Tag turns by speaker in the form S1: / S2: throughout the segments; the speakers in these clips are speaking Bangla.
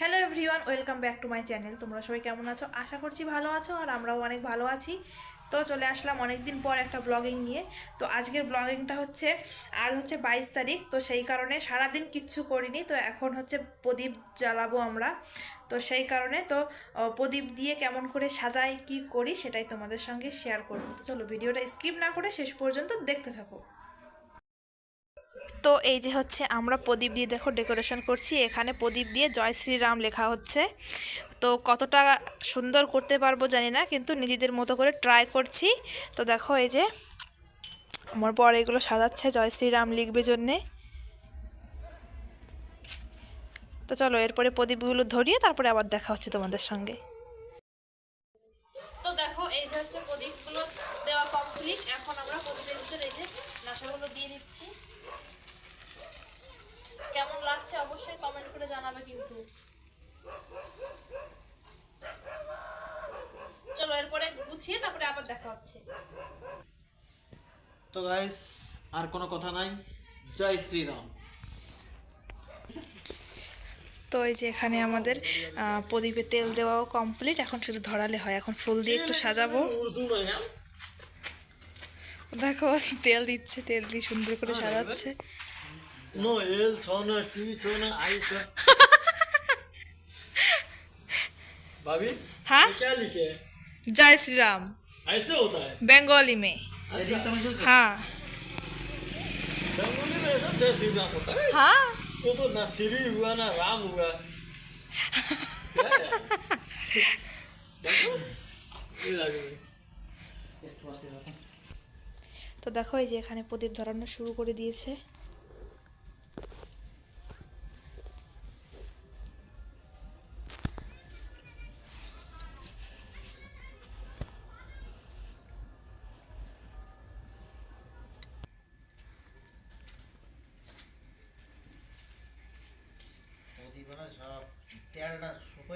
S1: Hello everyone welcome back to my channel তোমরা সবাই কেমন আছো? আশা করছি ভালো আছো আর আমরাও অনেক ভালো আছি। তো চলে আসলাম অনেক দিন পর একটা ব্লগিং নিয়ে। তো আজকের ব্লগিংটা হচ্ছে, আজ হচ্ছে বাইশ তারিখ, তো সেই কারণে সারাদিন কিচ্ছু করিনি। তো এখন হচ্ছে প্রদীপ জ্বালাবো আমরা। তো সেই কারণে তো প্রদীপ দিয়ে কেমন করে সাজাই, কি করি সেটাই তোমাদের সঙ্গে শেয়ার করব। তো চলো ভিডিওটা স্কিপ না করে শেষ পর্যন্ত দেখতে থাকো। তো এই যে হচ্ছে আমরা প্রদীপ দিয়ে দেখো ডেকোরেশন করছি, এখানে প্রদীপ দিয়ে জয় শ্রীরাম লেখা হচ্ছে। তো কতটা সুন্দর করতে পারব জানি না, কিন্তু নিজেদের মতো করে ট্রাই করছি। তো দেখো এই যে আমার পর এগুলো সাজাচ্ছে, জয় শ্রীরাম লিখবে জন্যে। তো চলো এরপরে প্রদীপগুলো ধরিয়ে তারপরে আবার দেখা হচ্ছে তোমাদের সঙ্গে। দেখো এই যে হচ্ছে প্রদীপগুলো দেওয়া কমপ্লিট এখন আমরা প্রদীপের ভিতরে এই যে নাশাগুলো দিয়ে দিচ্ছি। লাগছে অবশ্যই কমেন্ট করে জানাবে কিন্তু। চলো এরপরে গুছিয়ে তারপরে আবার দেখা হচ্ছে।
S2: তো গাইস আর কোনো কথা নাই। জয় শ্রীরাম।
S1: তো এই যে এখানে আমাদের প্রদীপে তেল দেওয়াও কমপ্লিট এখন শুধু ধরালে হয়। এখন ফুল দিয়ে একটু সাজাবো। দেখো তেল দিচ্ছে তেল দিয়ে সুন্দর করে সাজাচ্ছে।
S2: नो एल छ न टी छ न आई छ भाभी
S1: हाँ
S2: ये क्या लिखे है
S1: जय श्री राम
S2: ऐसे होता है
S1: बंगाली में
S2: अच्छा
S1: हाँ
S2: बंगाली में ऐसा जय श्री राम होता है
S1: हाँ
S2: वो तो ना श्री हुआ ना राम हुआ क्या है? देखो, ये लगे हुए।
S1: তো দেখো এই যে এখানে প্রদীপ ধরানো শুরু করে দিয়েছে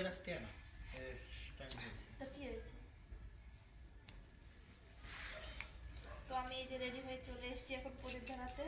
S3: তেলটা শুকোয় রাখতে হয় না এ, stand দিয়েছে।
S1: তো আমি এই যে রেডি হয়ে চলে এসেছি এখন প্রদীপ ধরাতে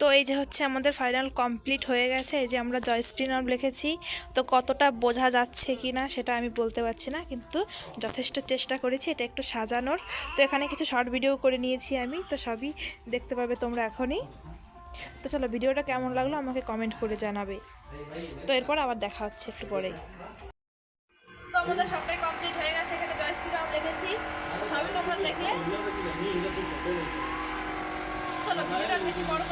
S1: তো এই যে হচ্ছে আমাদের ফাইনাল কমপ্লিট হয়ে গেছে, এই যে আমরা জয়শ্রী নাম লিখেছি। তো কতটা বোঝা যাচ্ছে কি না সেটা আমি বলতে পারছি না, কিন্তু যথেষ্ট চেষ্টা করেছি এটা একটু সাজানোর। তো এখানে কিছু শর্ট ভিডিও করে নিয়েছি আমি, তো সবই দেখতে পাবে তোমরা এখনই। তো চলো ভিডিওটা কেমন লাগল আমাকে কমেন্ট করে জানাবে। তো এরপর আবার দেখা হচ্ছে একটু আমাদের সবটাই কমপ্লিট হয়ে গেছে, এখানে জয়শ্রী নাম লিখেছি সবই তোমরা দেখলে। চলো ভিডিওটা বেশি বড়